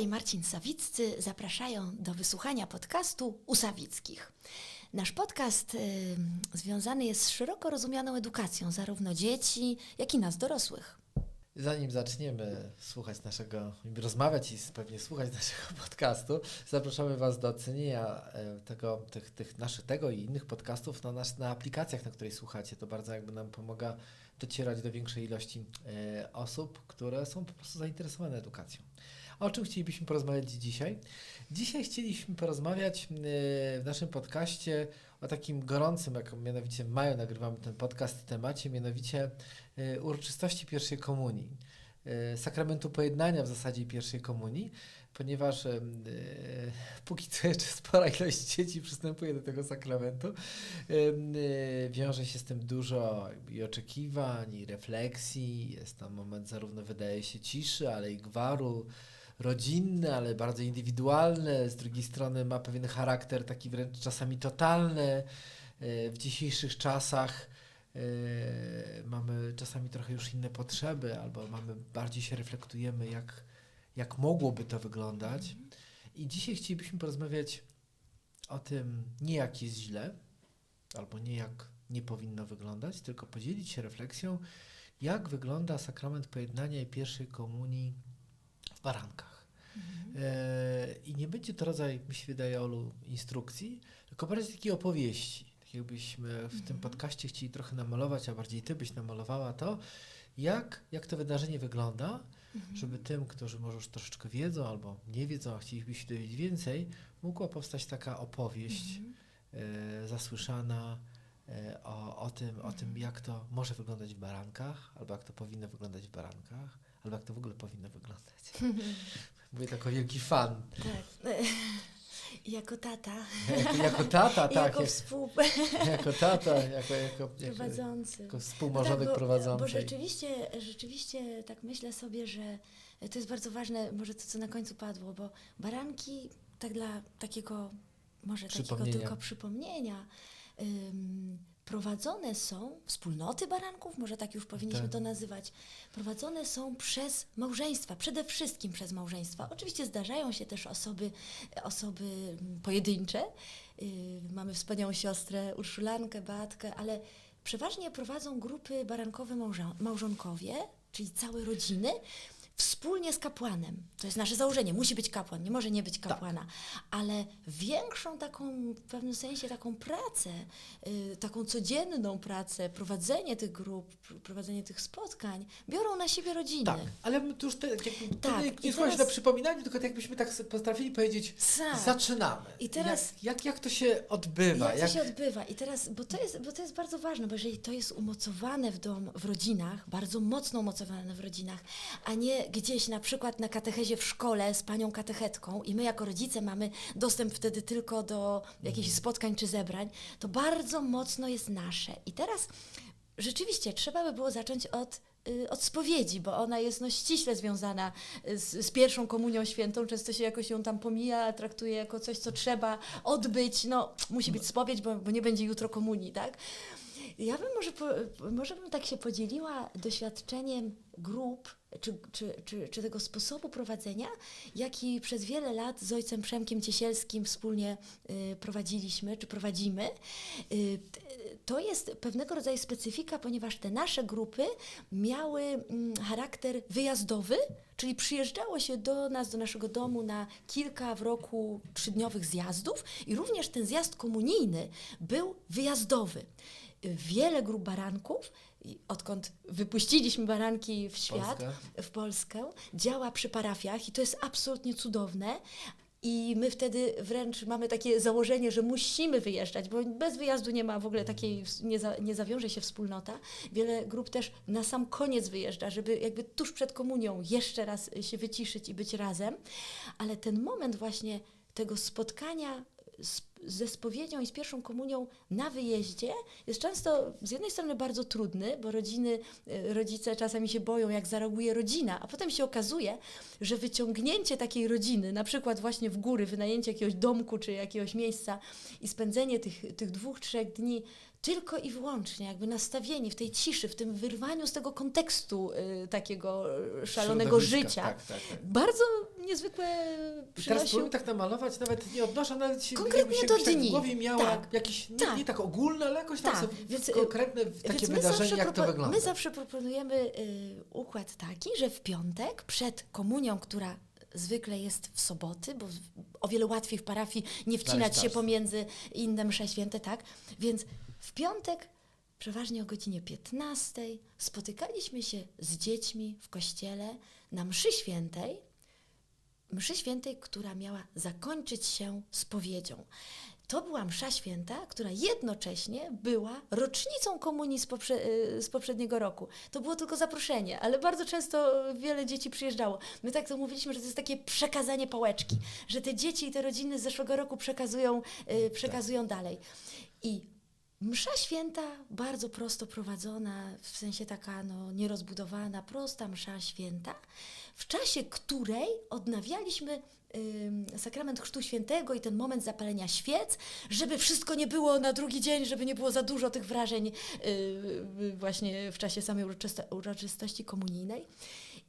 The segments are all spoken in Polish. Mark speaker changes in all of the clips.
Speaker 1: i Marcin Sawiccy zapraszają do wysłuchania podcastu u Sawickich. Nasz podcast y, związany jest z szeroko rozumianą edukacją zarówno dzieci, jak i nas dorosłych.
Speaker 2: Zanim zaczniemy słuchać naszego, rozmawiać i pewnie słuchać naszego podcastu, zapraszamy Was do ocenienia e, tego, tych, tych naszych, tego i innych podcastów na, nas, na aplikacjach, na której słuchacie. To bardzo jakby nam pomaga docierać do większej ilości e, osób, które są po prostu zainteresowane edukacją. O czym chcielibyśmy porozmawiać dzisiaj? Dzisiaj chcieliśmy porozmawiać e, w naszym podcaście o takim gorącym, jak mianowicie w maju nagrywamy ten podcast, temacie, mianowicie e, uroczystości pierwszej komunii. E, sakramentu pojednania w zasadzie pierwszej komunii, ponieważ póki co jeszcze spora ilość dzieci przystępuje do tego sakramentu, wiąże się z tym dużo i oczekiwań, i refleksji, jest tam moment zarówno wydaje się ciszy, ale i gwaru, rodzinny, ale bardzo indywidualny, z drugiej strony ma pewien charakter taki wręcz czasami totalny. E, w dzisiejszych czasach e, mamy czasami trochę już inne potrzeby, albo mamy bardziej się reflektujemy, jak, jak mogłoby to wyglądać. I dzisiaj chcielibyśmy porozmawiać o tym, nie jak jest źle, albo nie jak nie powinno wyglądać, tylko podzielić się refleksją, jak wygląda sakrament pojednania i pierwszej komunii w barankach. E, I nie będzie to rodzaj, mi się wydaje, Olu, instrukcji, tylko bardziej takiej opowieści. Tak jakbyśmy w tym podcaście chcieli trochę namalować, a bardziej ty byś namalowała to, jak, jak to wydarzenie wygląda, żeby tym, którzy może już troszeczkę wiedzą albo nie wiedzą, a chcieliby się dowiedzieć więcej, mogła powstać taka opowieść e, zasłyszana e, o, o, tym, o tym, jak to może wyglądać w barankach, albo jak to powinno wyglądać w barankach, albo jak to w ogóle powinno wyglądać. Mówię tak jako wielki fan.
Speaker 1: Tak. Jako tata.
Speaker 2: Jako, jako tata, tak.
Speaker 1: jako
Speaker 2: jak-
Speaker 1: współ...
Speaker 2: jako tata, jako, jako, jako,
Speaker 1: prowadzący.
Speaker 2: jako
Speaker 1: No
Speaker 2: współmałżonek
Speaker 1: tak, bo,
Speaker 2: prowadzący.
Speaker 1: Bo rzeczywiście, rzeczywiście tak myślę sobie, że to jest bardzo ważne, może to, co na końcu padło, bo baranki, tak dla takiego, może takiego tylko przypomnienia, ym, prowadzone są, wspólnoty baranków, może tak już powinniśmy
Speaker 2: Tak.
Speaker 1: to nazywać, prowadzone są przez małżeństwa, przede wszystkim przez małżeństwa. Oczywiście zdarzają się też osoby, osoby pojedyncze. Yy, mamy wspaniałą siostrę Urszulankę, Beatkę, ale przeważnie prowadzą grupy barankowe małża- małżonkowie, czyli całe rodziny, wspólnie z kapłanem. To jest nasze założenie. Musi być kapłan, nie może nie być kapłana. Ale większą taką, w pewnym sensie taką pracę, y, taką codzienną pracę, prowadzenie tych grup, pr- prowadzenie tych spotkań, biorą na siebie rodziny.
Speaker 2: Tak, ale my tu już te, jakby,
Speaker 1: Tak,
Speaker 2: to nie,
Speaker 1: teraz-
Speaker 2: na przypominaniu, tylko tak jakbyśmy tak potrafili powiedzieć,
Speaker 1: Tak.
Speaker 2: zaczynamy.
Speaker 1: I teraz-
Speaker 2: Jak, jak, jak to się odbywa?
Speaker 1: Jak to się odbywa? I teraz, bo to, jest, bo to jest bardzo ważne, bo jeżeli to jest umocowane w, dom, w rodzinach, bardzo mocno umocowane w rodzinach, a nie gdzieś na przykład na katechezie w szkole z panią katechetką i my jako rodzice mamy dostęp wtedy tylko do jakichś spotkań czy zebrań, to bardzo mocno jest nasze. I teraz rzeczywiście trzeba by było zacząć od y, od spowiedzi, bo ona jest no, ściśle związana z, z pierwszą komunią świętą. Często się jakoś ją tam pomija, traktuje jako coś, co trzeba odbyć. No, musi być spowiedź, bo, bo nie będzie jutro komunii, tak? Ja bym może, po, może bym tak się podzieliła doświadczeniem grup, czy, czy, czy, czy tego sposobu prowadzenia, jaki przez wiele lat z ojcem Przemkiem Ciesielskim wspólnie y, prowadziliśmy, czy prowadzimy. Y, to jest pewnego rodzaju specyfika, ponieważ te nasze grupy miały mm, charakter wyjazdowy, czyli przyjeżdżało się do nas, do naszego domu na kilka w roku trzydniowych zjazdów i również ten zjazd komunijny był wyjazdowy. Wiele grup baranków, odkąd wypuściliśmy baranki w świat, w Polskę, działa przy parafiach i to jest absolutnie cudowne. I my wtedy wręcz mamy takie założenie, że musimy wyjeżdżać, bo bez wyjazdu nie ma w ogóle takiej, nie, za, nie zawiąże się wspólnota. Wiele grup też na sam koniec wyjeżdża, żeby jakby tuż przed komunią jeszcze raz się wyciszyć i być razem. Ale ten moment właśnie tego spotkania z, ze spowiedzią i z pierwszą komunią na wyjeździe jest często z jednej strony bardzo trudny, bo rodziny, e, rodzice czasami się boją, jak zareaguje rodzina, a potem się okazuje, że wyciągnięcie takiej rodziny, na przykład właśnie w góry, wynajęcie jakiegoś domku czy jakiegoś miejsca i spędzenie tych, tych dwóch, trzech dni tylko i wyłącznie jakby nastawieni w tej ciszy, w tym wyrwaniu z tego kontekstu y, takiego y, szalonego
Speaker 2: Środowiska,
Speaker 1: życia.
Speaker 2: Tak, tak, tak.
Speaker 1: Bardzo niezwykłe
Speaker 2: I teraz
Speaker 1: przynosił...
Speaker 2: spróbuj tak namalować, nawet nie odnoszę, nawet się,
Speaker 1: Konkretnie do
Speaker 2: jakbyś tak w
Speaker 1: dni.
Speaker 2: głowie miała
Speaker 1: Tak.
Speaker 2: jakieś, nie,
Speaker 1: Tak.
Speaker 2: nie tak ogólne, ale jakoś tam
Speaker 1: Tak, więc, y,
Speaker 2: konkretne takie wydarzenie, jak to wygląda.
Speaker 1: My zawsze proponujemy y, układ taki, że w piątek przed komunią, która zwykle jest w soboty, bo o wiele łatwiej w parafii nie wcinać się pomiędzy inne msze święte, tak? Więc w piątek, przeważnie o godzinie 15, spotykaliśmy się z dziećmi w kościele na mszy świętej, mszy świętej, która miała zakończyć się spowiedzią. To była msza święta, która jednocześnie była rocznicą komunii z, poprze- y, z poprzedniego roku. To było tylko zaproszenie, ale bardzo często wiele dzieci przyjeżdżało. My tak to mówiliśmy, że to jest takie przekazanie pałeczki, że te dzieci i te rodziny z zeszłego roku przekazują, y, przekazują dalej. I Msza święta bardzo prosto prowadzona, w sensie taka no, nierozbudowana, prosta msza święta, w czasie której odnawialiśmy sakrament Chrztu Świętego i ten moment zapalenia świec, żeby wszystko nie było na drugi dzień, żeby nie było za dużo tych wrażeń yy, właśnie w czasie samej uroczysto- uroczystości komunijnej.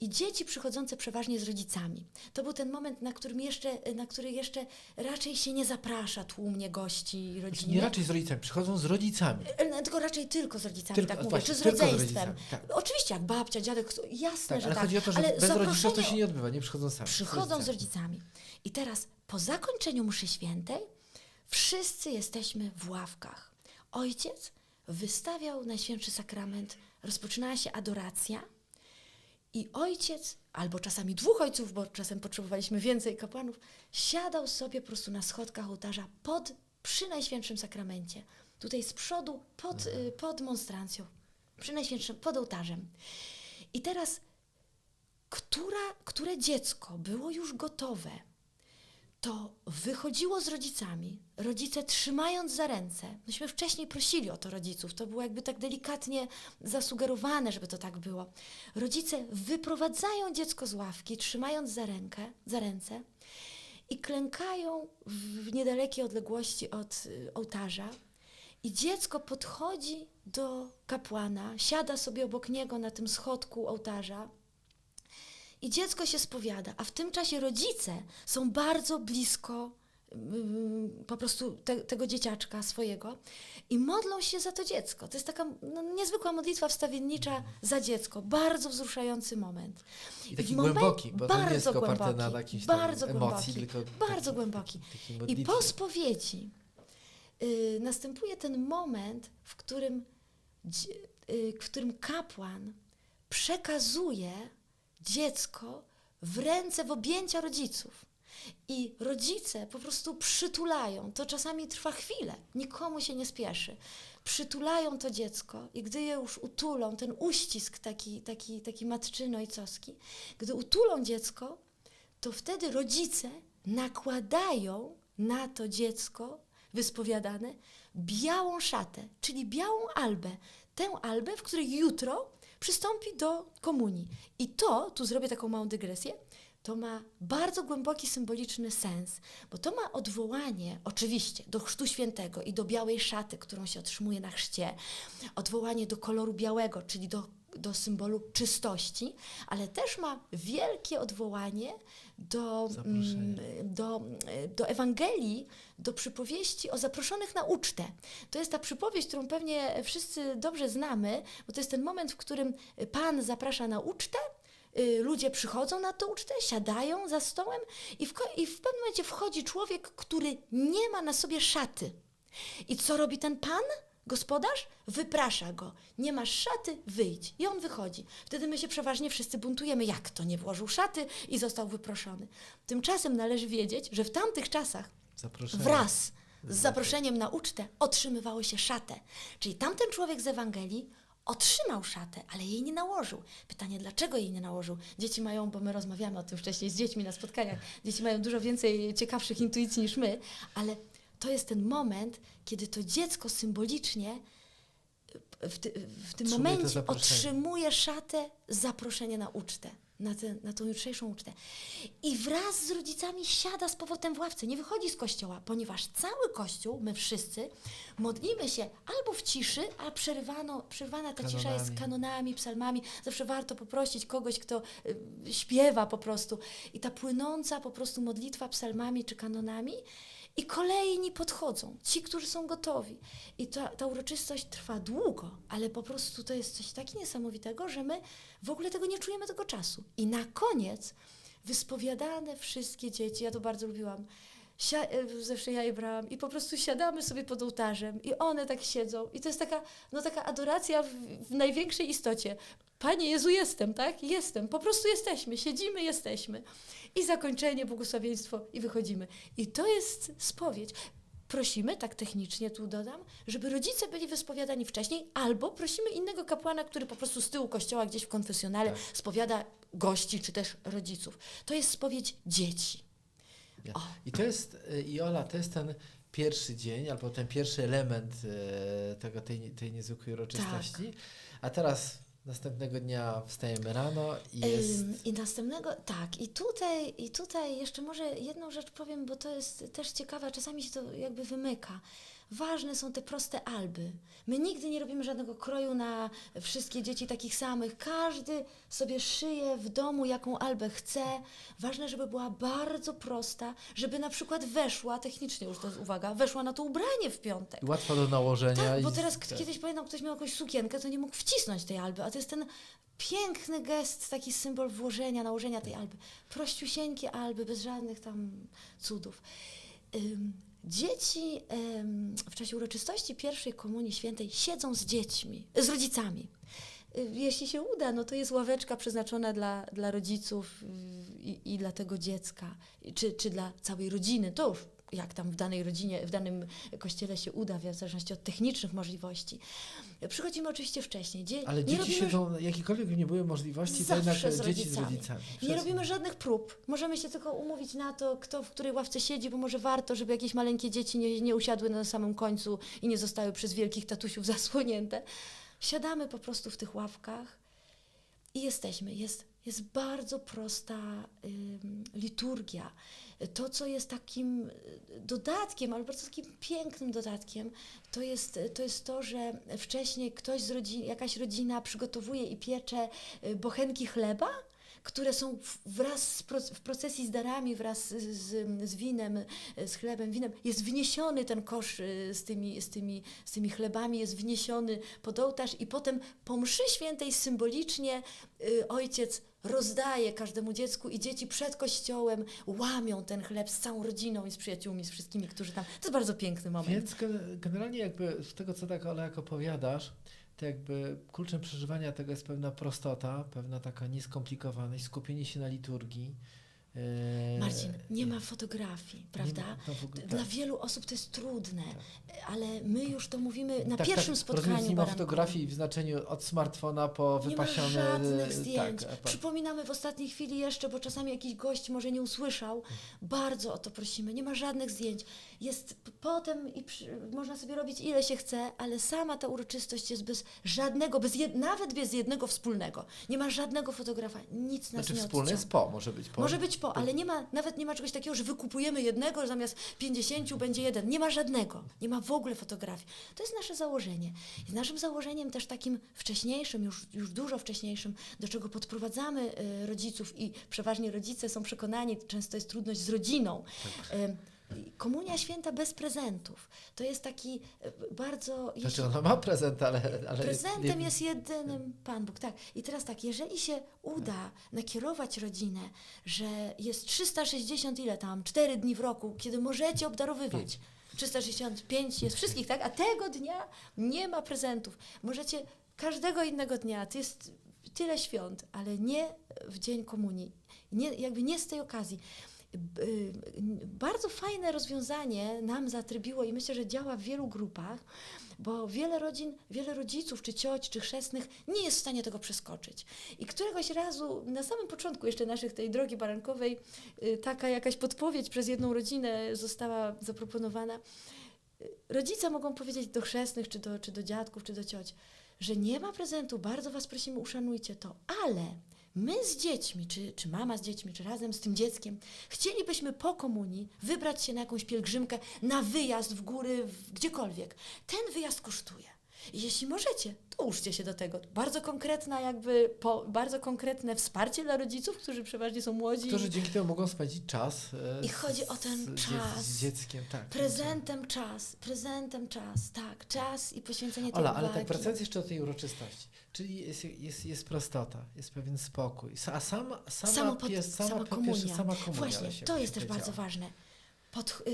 Speaker 1: I dzieci przychodzące przeważnie z rodzicami. To był ten moment, na, którym jeszcze, na który jeszcze raczej się nie zaprasza tłumnie gości rodziny.
Speaker 2: nie raczej z rodzicami, przychodzą z rodzicami.
Speaker 1: E, Tylko raczej tylko z rodzicami,
Speaker 2: Tylko-
Speaker 1: tak mówię,
Speaker 2: właśnie,
Speaker 1: czy z
Speaker 2: tylko z
Speaker 1: rodzeństwem.
Speaker 2: rodzicami, tak.
Speaker 1: Oczywiście, jak babcia, dziadek, jasne,
Speaker 2: Tak,
Speaker 1: że
Speaker 2: ale
Speaker 1: tak.
Speaker 2: chodzi o to, że
Speaker 1: ale
Speaker 2: bez rodziców to
Speaker 1: zaproszenie-
Speaker 2: się nie odbywa, nie przychodzą sami.
Speaker 1: Przychodzą z rodzicami. I teraz po zakończeniu mszy świętej wszyscy jesteśmy w ławkach. Ojciec wystawiał Najświętszy Sakrament, rozpoczynała się adoracja i ojciec, albo czasami dwóch ojców, bo czasem potrzebowaliśmy więcej kapłanów, siadał sobie po prostu na schodkach ołtarza pod, przy Najświętszym Sakramencie. Tutaj z przodu, pod, y, pod monstrancją, przy Najświętszym, pod ołtarzem. I teraz która, które dziecko było już gotowe, to wychodziło z rodzicami, rodzice trzymając za ręce. Myśmy wcześniej prosili o to rodziców, to było jakby tak delikatnie zasugerowane, żeby to tak było. Rodzice wyprowadzają dziecko z ławki, trzymając za rękę, za ręce i klękają w niedalekiej odległości od y, ołtarza. I dziecko podchodzi do kapłana, siada sobie obok niego na tym schodku ołtarza i dziecko się spowiada, a w tym czasie rodzice są bardzo blisko po prostu te, tego dzieciaczka swojego i modlą się za to dziecko. To jest taka no, niezwykła modlitwa wstawiennicza za dziecko. Bardzo wzruszający moment.
Speaker 2: I taki
Speaker 1: w momen-
Speaker 2: głęboki, bo to nie jest
Speaker 1: bardzo
Speaker 2: oparte na
Speaker 1: głęboki,
Speaker 2: jakiejś
Speaker 1: bardzo
Speaker 2: emocji,
Speaker 1: głęboki,
Speaker 2: tylko
Speaker 1: bardzo
Speaker 2: taki-
Speaker 1: głęboki. I po spowiedzi y, następuje ten moment, w którym, y, w którym kapłan przekazuje dziecko w ręce, w objęcia rodziców. I rodzice po prostu przytulają. To czasami trwa chwilę, nikomu się nie spieszy. Przytulają to dziecko i gdy je już utulą, ten uścisk taki, taki, taki matczyno-ojcowski, gdy utulą dziecko, to wtedy rodzice nakładają na to dziecko wyspowiadane białą szatę, czyli białą albę. Tę albę, w której jutro przystąpi do komunii. I to, tu zrobię taką małą dygresję, to ma bardzo głęboki symboliczny sens, bo to ma odwołanie oczywiście do chrztu świętego i do białej szaty, którą się otrzymuje na chrzcie, odwołanie do koloru białego, czyli do, do symbolu czystości, ale też ma wielkie odwołanie do, mm, do, do Ewangelii, do przypowieści o zaproszonych na ucztę. To jest ta przypowieść, którą pewnie wszyscy dobrze znamy, bo to jest ten moment, w którym Pan zaprasza na ucztę, ludzie przychodzą na tę ucztę, siadają za stołem i w, i w pewnym momencie wchodzi człowiek, który nie ma na sobie szaty. I co robi ten Pan? Gospodarz wyprasza go. Nie masz szaty, wyjdź. I on wychodzi. Wtedy my się przeważnie wszyscy buntujemy. Jak to nie włożył szaty i został wyproszony? Tymczasem należy wiedzieć, że w tamtych czasach
Speaker 2: Zaproszenie.
Speaker 1: wraz z zaproszeniem na ucztę otrzymywało się szatę. Czyli tamten człowiek z Ewangelii otrzymał szatę, ale jej nie nałożył. Pytanie, dlaczego jej nie nałożył? Dzieci mają, bo my rozmawiamy o tym wcześniej z dziećmi na spotkaniach, dzieci mają dużo więcej ciekawszych intuicji niż my, ale to jest ten moment, kiedy to dziecko symbolicznie w, ty, w tym
Speaker 2: Otrzymuje
Speaker 1: momencie otrzymuje szatę zaproszenie na ucztę. Na, tę na tą jutrzejszą ucztę. I wraz z rodzicami siada z powrotem w ławce, nie wychodzi z kościoła, ponieważ cały kościół, my wszyscy, modlimy się albo w ciszy, a przerywano, przerwana ta cisza jest
Speaker 2: Kanonami.
Speaker 1: kanonami, psalmami. Zawsze warto poprosić kogoś, kto y, śpiewa po prostu. I ta płynąca po prostu modlitwa psalmami czy kanonami. I kolejni podchodzą, ci, którzy są gotowi. I ta, ta uroczystość trwa długo, ale po prostu to jest coś tak niesamowitego, że my w ogóle tego nie czujemy tego czasu. I na koniec wyspowiadane wszystkie dzieci, ja to bardzo lubiłam, zawsze ja je brałam i po prostu siadamy sobie pod ołtarzem i one tak siedzą i to jest taka, no taka adoracja w, w największej istocie. Panie Jezu, jestem, tak? Jestem, po prostu jesteśmy, siedzimy, jesteśmy. I zakończenie, błogosławieństwo i wychodzimy. I to jest spowiedź. Prosimy, tak technicznie tu dodam, żeby rodzice byli wyspowiadani wcześniej, albo prosimy innego kapłana, który po prostu z tyłu kościoła gdzieś w konfesjonale
Speaker 2: Tak.
Speaker 1: spowiada gości czy też rodziców. To jest spowiedź dzieci. O.
Speaker 2: I to jest, i Ola, to jest ten pierwszy dzień, albo ten pierwszy element y, tego, tej, tej niezwykłej uroczystości.
Speaker 1: Tak.
Speaker 2: A teraz następnego dnia wstajemy rano i jest...
Speaker 1: I następnego, tak, i tutaj, i tutaj jeszcze może jedną rzecz powiem, bo to jest też ciekawe, a czasami się to jakby wymyka. Ważne są te proste alby. My nigdy nie robimy żadnego kroju na wszystkie dzieci takich samych. Każdy sobie szyje w domu, jaką albę chce. Ważne, żeby była bardzo prosta, żeby na przykład weszła, technicznie już to jest uwaga, weszła na to ubranie w piątek.
Speaker 2: i łatwo do nałożenia.
Speaker 1: Tak, bo
Speaker 2: i-
Speaker 1: teraz
Speaker 2: tak.
Speaker 1: kiedyś pamiętam, ktoś miał jakąś sukienkę, to nie mógł wcisnąć tej alby, a to jest ten piękny gest, taki symbol włożenia, nałożenia tej alby. Prościusieńkie alby, bez żadnych tam cudów. Ym, dzieci w czasie uroczystości pierwszej komunii świętej siedzą z dziećmi, z rodzicami. Y, Jeśli się uda, no to jest ławeczka przeznaczona dla, dla rodziców y, i, i dla tego dziecka, czy, czy dla całej rodziny. To już jak tam w danej rodzinie, w danym kościele się uda, w zależności od technicznych możliwości. Przychodzimy oczywiście wcześniej. Dzie-
Speaker 2: Ale dzieci
Speaker 1: robimy
Speaker 2: siedzą, jakiekolwiek nie były możliwości, to jednak
Speaker 1: z
Speaker 2: dzieci z
Speaker 1: rodzicami. Nie robimy żadnych prób. Możemy się tylko umówić na to, kto w której ławce siedzi, bo może warto, żeby jakieś maleńkie dzieci nie, nie usiadły na samym końcu i nie zostały przez wielkich tatusiów zasłonięte. Siadamy po prostu w tych ławkach i jesteśmy. Jest, jest bardzo prosta liturgia. To, co jest takim y, dodatkiem, ale bardzo takim pięknym dodatkiem, to jest, to jest to, że wcześniej ktoś z rodzin, jakaś rodzina przygotowuje i piecze y, bochenki chleba, które są wraz z w procesji z darami, wraz z, z, winem, y, z chlebem, winem, jest wniesiony ten kosz z tymi, z, tymi, z tymi chlebami, jest wniesiony pod ołtarz i potem po mszy świętej symbolicznie ojciec rozdaje każdemu dziecku i dzieci przed kościołem łamią ten chleb z całą rodziną i z przyjaciółmi, z wszystkimi, którzy tam... To jest bardzo piękny moment.
Speaker 2: Więc gen- generalnie jakby z tego, co tak Ola jak opowiadasz, to jakby kluczem przeżywania tego jest pewna prostota, pewna taka nieskomplikowaność, skupienie się na liturgii. E,
Speaker 1: Marcin, nie ma fotografii, prawda?
Speaker 2: Ma- ogóle-
Speaker 1: Dla
Speaker 2: tak.
Speaker 1: wielu osób to jest trudne, ale my już to mówimy na
Speaker 2: Tak,
Speaker 1: pierwszym
Speaker 2: tak,
Speaker 1: spotkaniu
Speaker 2: Rozumiem, nie ma fotografii w znaczeniu od smartfona po
Speaker 1: Nie ma
Speaker 2: wypasione...
Speaker 1: żadnych zdjęć.
Speaker 2: Tak, pa-
Speaker 1: Przypominamy w ostatniej chwili jeszcze, bo czasami jakiś gość może nie usłyszał. Bardzo o to prosimy. Nie ma żadnych zdjęć. Jest potem i przy, można sobie robić ile się chce, ale sama ta uroczystość jest bez żadnego, bez jed, nawet bez jednego wspólnego. Nie ma żadnego fotografa. Nic nas
Speaker 2: znaczy
Speaker 1: nie
Speaker 2: wspólny jest po, może być po.
Speaker 1: Może być po, ale nie ma, nawet nie ma czegoś takiego, że wykupujemy jednego, zamiast 50 będzie jeden. Nie ma żadnego. Nie ma w ogóle fotografii. To jest nasze założenie. I naszym założeniem też takim wcześniejszym, już, już dużo wcześniejszym, do czego podprowadzamy y, rodziców i przeważnie rodzice są przekonani, często jest trudność z rodziną. Y, Komunia święta bez prezentów. To jest taki y, bardzo...
Speaker 2: Znaczy ona ma prezent, ale... ale
Speaker 1: Prezentem
Speaker 2: nie-
Speaker 1: jest jedynym Pan Bóg, tak. I teraz tak, jeżeli się uda nakierować rodzinę, że jest 360 ile tam, 4 dni w roku, kiedy możecie obdarowywać. 365 jest wszystkich, tak? A tego dnia nie ma prezentów. Możecie każdego innego dnia, to jest tyle świąt, ale nie w dzień komunii. Nie, jakby nie z tej okazji. Y, Bardzo fajne rozwiązanie nam zatrybiło i myślę, że działa w wielu grupach, bo wiele rodzin, wiele rodziców, czy cioć, czy chrzestnych nie jest w stanie tego przeskoczyć. I któregoś razu, na samym początku jeszcze naszych tej drogi barankowej, y, taka jakaś podpowiedź przez jedną rodzinę została zaproponowana. Y, Rodzice mogą powiedzieć do chrzestnych, czy do, czy do dziadków, czy do cioć, że nie ma prezentu, bardzo Was prosimy, uszanujcie to, ale my z dziećmi, czy, czy mama z dziećmi, czy razem z tym dzieckiem, chcielibyśmy po komunii wybrać się na jakąś pielgrzymkę, na wyjazd w góry, w, gdziekolwiek. Ten wyjazd kosztuje. I jeśli możecie, to uczcie się do tego. Bardzo konkretna jakby, po, bardzo konkretne wsparcie dla rodziców, którzy przeważnie są młodzi.
Speaker 2: Którzy dzięki temu mogą spędzić czas. e,
Speaker 1: I chodzi o ten
Speaker 2: z,
Speaker 1: czas.
Speaker 2: Z dzieckiem, tak.
Speaker 1: Prezentem czas, prezentem czas, tak, czas i poświęcenie tej
Speaker 2: Ola, ale
Speaker 1: uwagi.
Speaker 2: tak wracając jeszcze do tej uroczystości. Czyli jest, jest, jest prostota, jest pewien spokój. A sama, sama,
Speaker 1: Samo pod-
Speaker 2: pies, sama,
Speaker 1: sama komunia.
Speaker 2: Pierwsza, sama komunia.
Speaker 1: Właśnie, to jest też bardzo ważne. Pod, y,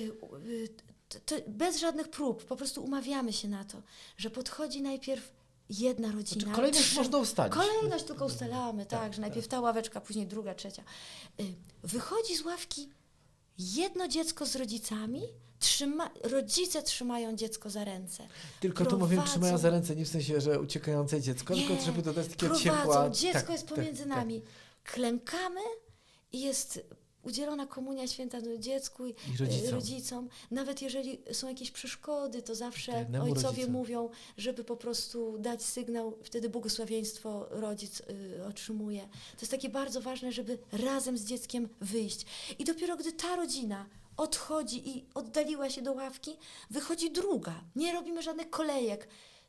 Speaker 1: y, t, t, bez żadnych prób, po prostu umawiamy się na to, że podchodzi najpierw jedna rodzina.
Speaker 2: Znaczy, kolejność
Speaker 1: trzy-
Speaker 2: można ustalić.
Speaker 1: Kolejność tylko ustalamy, tak,
Speaker 2: Tak,
Speaker 1: że najpierw ta ławeczka, później druga, trzecia. Y, Wychodzi z ławki jedno dziecko z rodzicami, trzyma, rodzice trzymają dziecko za ręce.
Speaker 2: Tylko tu mówię,
Speaker 1: prowadzą-
Speaker 2: trzymają za ręce, nie w sensie, że uciekające dziecko, tylko
Speaker 1: Nie,
Speaker 2: żeby dodać takiego
Speaker 1: prowadzą,
Speaker 2: ciepła.
Speaker 1: dziecko
Speaker 2: tak,
Speaker 1: jest
Speaker 2: tak,
Speaker 1: pomiędzy
Speaker 2: tak.
Speaker 1: nami. Klękamy i jest udzielona komunia święta dziecku i,
Speaker 2: I rodzicom.
Speaker 1: e, rodzicom. Nawet jeżeli są jakieś przeszkody, to zawsze ojcowie
Speaker 2: rodzicom.
Speaker 1: mówią, żeby po prostu dać sygnał, wtedy błogosławieństwo rodzic y, otrzymuje. To jest takie bardzo ważne, żeby razem z dzieckiem wyjść. I dopiero gdy ta rodzina odchodzi i oddaliła się do ławki, wychodzi druga. Nie robimy żadnych kolejek.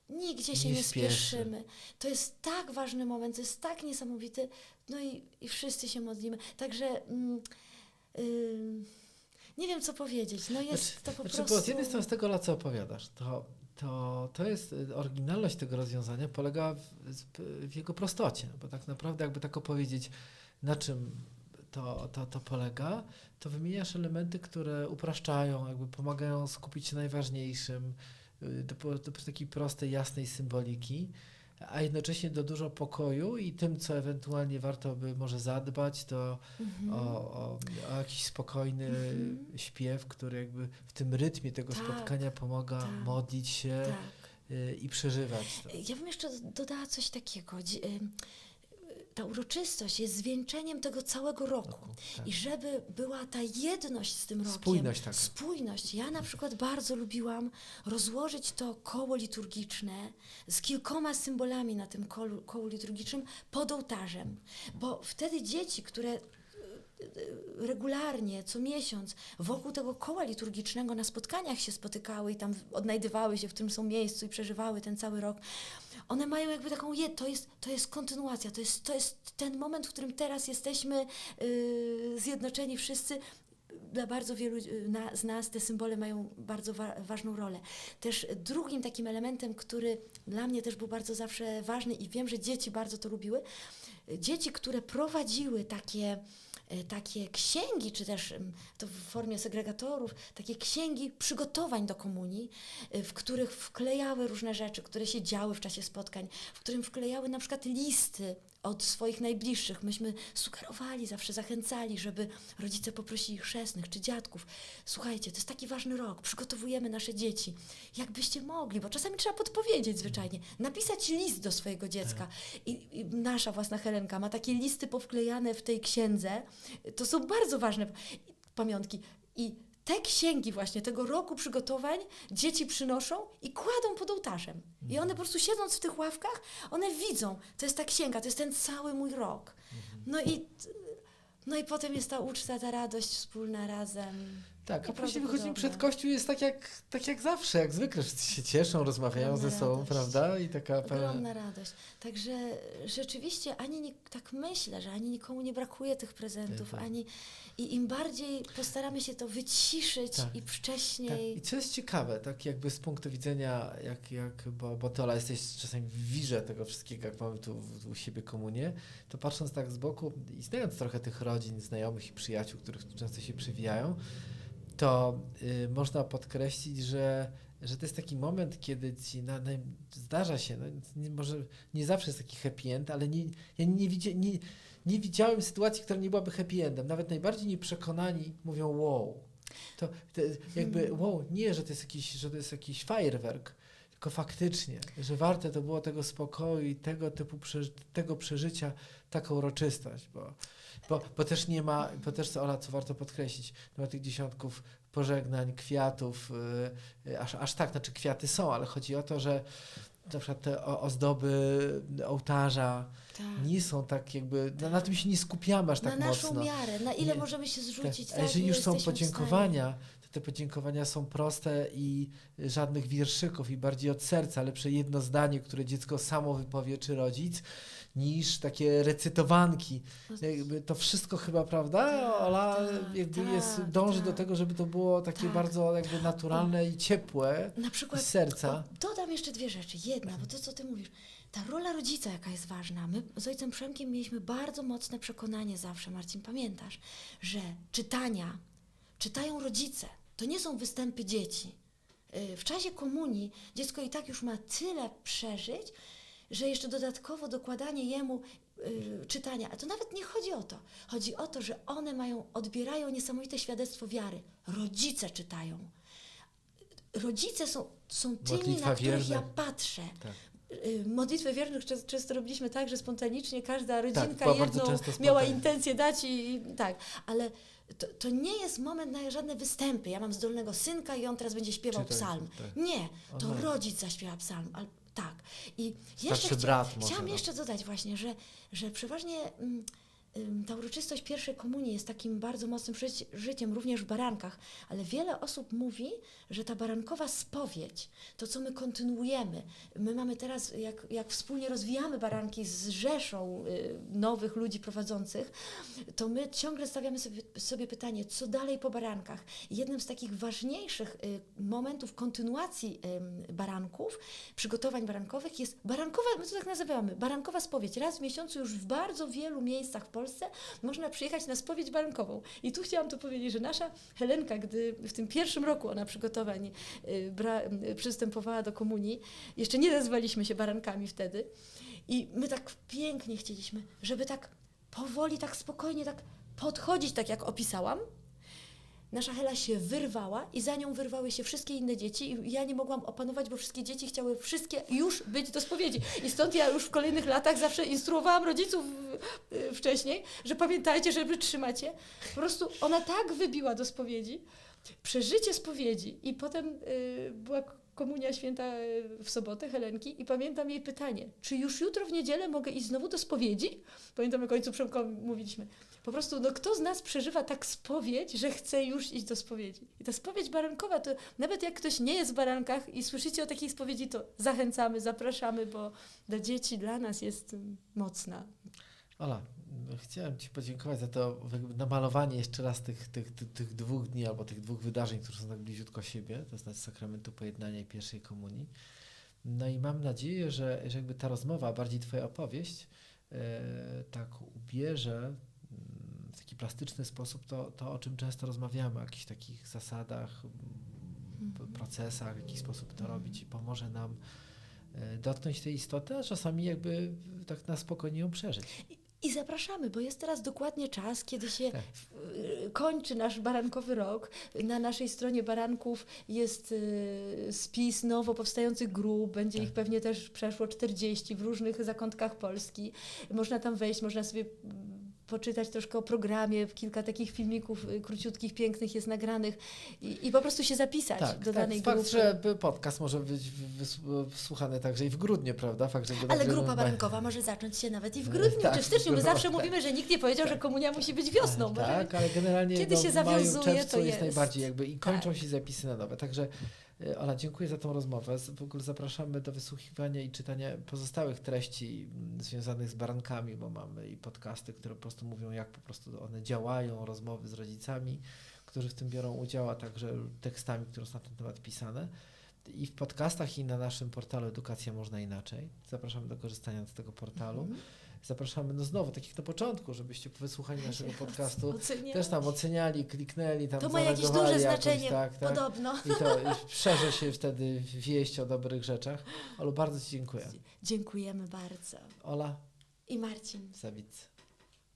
Speaker 1: Nigdzie się
Speaker 2: Nie
Speaker 1: nie,
Speaker 2: spieszy.
Speaker 1: spieszymy. To jest tak ważny moment, to jest tak niesamowity. No i, i wszyscy się modlimy. Także mm, ym, nie wiem, co powiedzieć. No jest
Speaker 2: Znaczy-
Speaker 1: to po
Speaker 2: Znaczy,
Speaker 1: prostu...
Speaker 2: z jednej strony z tego, co opowiadasz, to, to, to jest, y, oryginalność tego rozwiązania polega w, w jego prostocie, no bo tak naprawdę jakby tak opowiedzieć, na czym to, to, to polega, to wymieniasz elementy, które upraszczają, jakby pomagają skupić się na najważniejszym, y, do, do takiej prostej, jasnej symboliki, a jednocześnie do dużo pokoju i tym, co ewentualnie warto by może zadbać, to
Speaker 1: Mhm.
Speaker 2: o, o, o jakiś spokojny
Speaker 1: Mhm.
Speaker 2: śpiew, który jakby w tym rytmie tego
Speaker 1: Tak,
Speaker 2: spotkania pomaga
Speaker 1: tak,
Speaker 2: modlić się
Speaker 1: Tak.
Speaker 2: y, i przeżywać to.
Speaker 1: Ja bym jeszcze dodała coś takiego. Ta uroczystość jest zwieńczeniem tego całego roku.
Speaker 2: Tak.
Speaker 1: I żeby była ta jedność z tym rokiem.
Speaker 2: Spójność taka.
Speaker 1: Spójność. Ja na przykład bardzo lubiłam rozłożyć to koło liturgiczne z kilkoma symbolami na tym kołu, kołu liturgicznym pod ołtarzem. Bo wtedy dzieci, które regularnie, co miesiąc, wokół tego koła liturgicznego na spotkaniach się spotykały i tam odnajdywały się w tym są miejscu i przeżywały ten cały rok. One mają jakby taką, je, to jest, to jest kontynuacja, to jest, to jest ten moment, w którym teraz jesteśmy yy, zjednoczeni wszyscy. Dla bardzo wielu y, na, z nas te symbole mają bardzo wa ważną rolę. Też drugim takim elementem, który dla mnie też był bardzo zawsze ważny i wiem, że dzieci bardzo to lubiły, y, dzieci, które prowadziły takie takie księgi, czy też to w formie segregatorów, takie księgi przygotowań do komunii, y, w których wklejały różne rzeczy, które się działy w czasie spotkań, w którym wklejały na przykład listy od swoich najbliższych. Myśmy sugerowali, zawsze zachęcali, żeby rodzice poprosili chrzestnych czy dziadków. Słuchajcie, to jest taki ważny rok, przygotowujemy nasze dzieci. Jakbyście mogli, bo czasami trzeba podpowiedzieć zwyczajnie, napisać list do swojego dziecka. I, I nasza własna Helenka ma takie listy powklejane w tej księdze. To są bardzo ważne pamiątki. I te księgi właśnie tego roku przygotowań dzieci przynoszą i kładą pod ołtarzem. I one po prostu siedząc w tych ławkach, one widzą, to jest ta księga, to jest ten cały mój rok. No i, no i potem jest ta uczta, ta radość wspólna razem.
Speaker 2: Tak, a później wychodzimy przed kościół jest tak jak, tak jak zawsze, jak zwykle wszyscy się cieszą, rozmawiają
Speaker 1: Ogromna
Speaker 2: ze sobą,
Speaker 1: radość.
Speaker 2: prawda? I taka pełna...
Speaker 1: Ogromna radość. Także rzeczywiście ani nie, tak myślę, że ani nikomu nie brakuje tych prezentów,
Speaker 2: Tak.
Speaker 1: ani i im bardziej postaramy się to wyciszyć
Speaker 2: Tak.
Speaker 1: i
Speaker 2: Tak.
Speaker 1: wcześniej.
Speaker 2: I co jest ciekawe, tak jakby z punktu widzenia, jak, jak bo, bo ty Ola jesteś czasami w wirze tego wszystkiego, jak mamy tu u siebie komunię, to patrząc tak z boku i znając trochę tych rodzin, znajomych i przyjaciół, których często się przywijają, to y, można podkreślić, że, że to jest taki moment, kiedy ci na, na, zdarza się, no, nie, może nie zawsze jest taki happy end, ale nie, ja nie, widzia, nie, nie widziałem sytuacji, która nie byłaby happy endem. Nawet najbardziej nieprzekonani mówią wow. To, to jakby wow, nie, że to jest jakiś, że to jest jakiś fajerwerk, tylko faktycznie, że warte to było tego spokoju i tego typu przeży- tego przeżycia, taką uroczystość, bo, bo, bo też nie ma, bo też co, Ola, co warto podkreślić, nie ma tych dziesiątków pożegnań, kwiatów, yy, aż, aż tak, znaczy kwiaty są, ale chodzi o to, że na przykład te ozdoby ołtarza
Speaker 1: Tak.
Speaker 2: nie są tak jakby, na, na tym się nie skupiamy aż
Speaker 1: na
Speaker 2: tak
Speaker 1: naszą
Speaker 2: mocno.
Speaker 1: miarę, na ile
Speaker 2: Nie.
Speaker 1: możemy się zrzucić.
Speaker 2: Tak,
Speaker 1: Tak,
Speaker 2: a jeżeli
Speaker 1: ile
Speaker 2: już są podziękowania, to te podziękowania są proste i żadnych wierszyków i bardziej od serca, lepsze jedno zdanie, które dziecko samo wypowie, czy rodzic, niż takie recytowanki. Jakby to wszystko chyba, prawda,
Speaker 1: Tak,
Speaker 2: Ola,
Speaker 1: tak,
Speaker 2: jakby
Speaker 1: tak,
Speaker 2: jest, dąży do tego, żeby to było takie
Speaker 1: Tak.
Speaker 2: bardzo jakby naturalne i ciepłe
Speaker 1: Na
Speaker 2: z
Speaker 1: przykład
Speaker 2: serca.
Speaker 1: O, dodam jeszcze dwie rzeczy. Jedna, bo to, co ty mówisz, ta rola rodzica, jaka jest ważna. My z ojcem Przemkiem mieliśmy bardzo mocne przekonanie zawsze, Marcin, pamiętasz, że czytania czytają rodzice. To nie są występy dzieci. Y, W czasie komunii dziecko i tak już ma tyle przeżyć, że jeszcze dodatkowo dokładanie jemu y, czytania. A to nawet nie chodzi o to. Chodzi o to, że one mają, odbierają niesamowite świadectwo wiary. Rodzice czytają. Rodzice są, są tymi,
Speaker 2: Modlitwa
Speaker 1: na których ja patrzę.
Speaker 2: Tak.
Speaker 1: Y, Modlitwę wiernych często, robiliśmy tak, że spontanicznie każda rodzinka
Speaker 2: była bardzo
Speaker 1: jedną miała intencję dać i, i tak, ale to, to nie jest moment na żadne występy. Ja mam zdolnego synka i on teraz będzie śpiewał
Speaker 2: Czytaj,
Speaker 1: psalm.
Speaker 2: tak.
Speaker 1: Nie, to
Speaker 2: Aha.
Speaker 1: rodzic zaśpiewa psalm. Tak. I jeszcze
Speaker 2: Starszy
Speaker 1: chcia,
Speaker 2: brat może,
Speaker 1: chciałam
Speaker 2: no.
Speaker 1: jeszcze dodać właśnie, że, że przeważnie mm, ta uroczystość pierwszej komunii jest takim bardzo mocnym życi- życiem, również w barankach, ale wiele osób mówi, że ta barankowa spowiedź, to co my kontynuujemy, my mamy teraz, jak, jak wspólnie rozwijamy baranki z rzeszą y, nowych ludzi prowadzących, to my ciągle stawiamy sobie, sobie pytanie, co dalej po barankach. Jednym z takich ważniejszych y, momentów kontynuacji ym, baranków, przygotowań barankowych jest barankowa, my to tak nazywamy, barankowa spowiedź. Raz w miesiącu już w bardzo wielu miejscach w Polsce można przyjechać na spowiedź barankową. I tu chciałam to powiedzieć, że nasza Helenka, gdy w tym pierwszym roku ona przygotowań y, y, przystępowała do komunii, jeszcze nie nazywaliśmy się barankami wtedy, i my tak pięknie chcieliśmy, żeby tak powoli, tak spokojnie, tak podchodzić, tak jak opisałam. Nasza Hela się wyrwała i za nią wyrwały się wszystkie inne dzieci i ja nie mogłam opanować, bo wszystkie dzieci chciały wszystkie już być do spowiedzi. I stąd ja już w kolejnych latach zawsze instruowałam rodziców y, wcześniej, że pamiętajcie, żeby trzymać je. Po prostu ona tak wybiła do spowiedzi, przeżycie spowiedzi i potem y, była komunia święta y, w sobotę Helenki i pamiętam jej pytanie, czy już jutro w niedzielę mogę iść znowu do spowiedzi? Pamiętam, ojcu Przemkowi mówiliśmy. Po prostu, no kto z nas przeżywa tak spowiedź, że chce już iść do spowiedzi? I ta spowiedź barankowa, to nawet jak ktoś nie jest w barankach i słyszycie o takiej spowiedzi, to zachęcamy, zapraszamy, bo dla dzieci, dla nas jest mm, mocna.
Speaker 2: Ola, chciałem Ci podziękować za to namalowanie jeszcze raz tych, tych, tych, tych dwóch dni albo tych dwóch wydarzeń, które są tak bliziutko siebie, to znaczy sakramentu pojednania i pierwszej komunii. No i mam nadzieję, że, że jakby ta rozmowa, bardziej Twoja opowieść, e, tak ubierze plastyczny sposób to, to, o czym często rozmawiamy, o jakichś takich zasadach, mm, p- procesach, w jaki sposób to robić i pomoże nam e, dotknąć tej istoty, a czasami jakby tak na spokojnie ją przeżyć.
Speaker 1: I zapraszamy, bo jest teraz dokładnie czas, kiedy się
Speaker 2: Tak.
Speaker 1: y, kończy nasz barankowy rok. Na naszej stronie baranków jest y, spis nowo powstających grup, będzie
Speaker 2: Tak.
Speaker 1: ich pewnie też przeszło 40 w różnych zakątkach Polski. Można tam wejść, można sobie poczytać troszkę o programie, kilka takich filmików y, króciutkich, pięknych jest nagranych i, i po prostu się zapisać
Speaker 2: Tak,
Speaker 1: do
Speaker 2: tak.
Speaker 1: danej
Speaker 2: Fakt,
Speaker 1: grupy.
Speaker 2: że by podcast może być wys- wysłuchany także i w grudniu, prawda? Fakt, że
Speaker 1: Ale grupa barankowa może zacząć się nawet i w grudniu
Speaker 2: tak,
Speaker 1: czy w styczniu. My
Speaker 2: no,
Speaker 1: zawsze
Speaker 2: tak.
Speaker 1: mówimy, że nikt nie powiedział, że komunia musi być wiosną.
Speaker 2: Tak, ale generalnie
Speaker 1: Kiedy
Speaker 2: no,
Speaker 1: się
Speaker 2: w maju,
Speaker 1: zawiązuje,
Speaker 2: czerwcu
Speaker 1: to
Speaker 2: jest,
Speaker 1: jest.
Speaker 2: najbardziej jakby i kończą
Speaker 1: Tak.
Speaker 2: się zapisy na nowe. Także Ola, dziękuję za tą rozmowę. W ogóle zapraszamy do wysłuchiwania i czytania pozostałych treści mm, związanych z barankami, bo mamy i podcasty, które po prostu mówią, jak po prostu one działają, rozmowy z rodzicami, którzy w tym biorą udział, a także tekstami, które są na ten temat pisane. I w podcastach i na naszym portalu Edukacja Można Inaczej. Zapraszamy do korzystania z tego portalu.
Speaker 1: Mhm.
Speaker 2: Zapraszamy, no znowu, tak jak na początku, żebyście po wysłuchaniu naszego podcastu
Speaker 1: Oceniam.
Speaker 2: też tam oceniali, kliknęli, tam
Speaker 1: To ma jakieś duże
Speaker 2: jakoś,
Speaker 1: znaczenie,
Speaker 2: tak, tak.
Speaker 1: podobno.
Speaker 2: I to i szerzy się wtedy wieść o dobrych rzeczach. Olu, bardzo Ci dziękuję.
Speaker 1: Dziękujemy bardzo.
Speaker 2: Ola
Speaker 1: I Marcin.
Speaker 2: Zawic.